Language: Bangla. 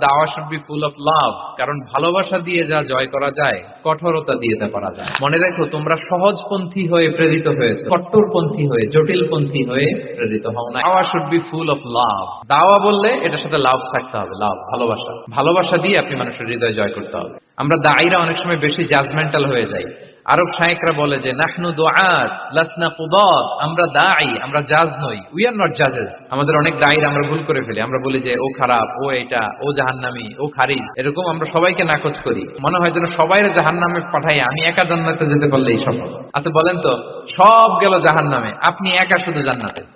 দাওয়া should be full of love কারণ ভালোবাসা দিয়ে যা জয় করা যায়, কঠোরতা দিয়ে তা পারা যায়। মনে রেখো, তোমরা সহজপন্থী হয়ে প্রেরিত হয়েছে। কট্টরপন্থী হয়ে, জটিলপন্থী হয়ে প্রেরিত হও না। দাওয়া should be full of love দাওয়া বললে এটার সাথে লাভ থাকতে হবে লাভ ভালোবাসা। ভালোবাসা দিয়ে আপনি মানুষের হৃদয় জয় করতে হবে। আমরা দায়ীরা অনেক সময় বেশি জাজমেন্টাল হয়ে যাই। আরব শায়েকরা বলে যে, নাহনু দোয়াত আমরা দায়ী, আমরা জাজ নই। উই আর নট জাজেস আমাদের অনেক দায়ীর আমরা ভুল করে ফেলি। আমরা বলি যে, ও খারাপ, ও এটা, ও জাহান্নামি, ও খারি এরকম আমরা সবাইকে নাকচ করি। মনে হয় যেন সবাই জাহান্নামে পাঠাই আমি একা জান্নাতে যেতে পারলেই সফল আচ্ছা বলেন তো, সব গেল জাহান্নামে। আপনি একা শুধু জান্নাতে?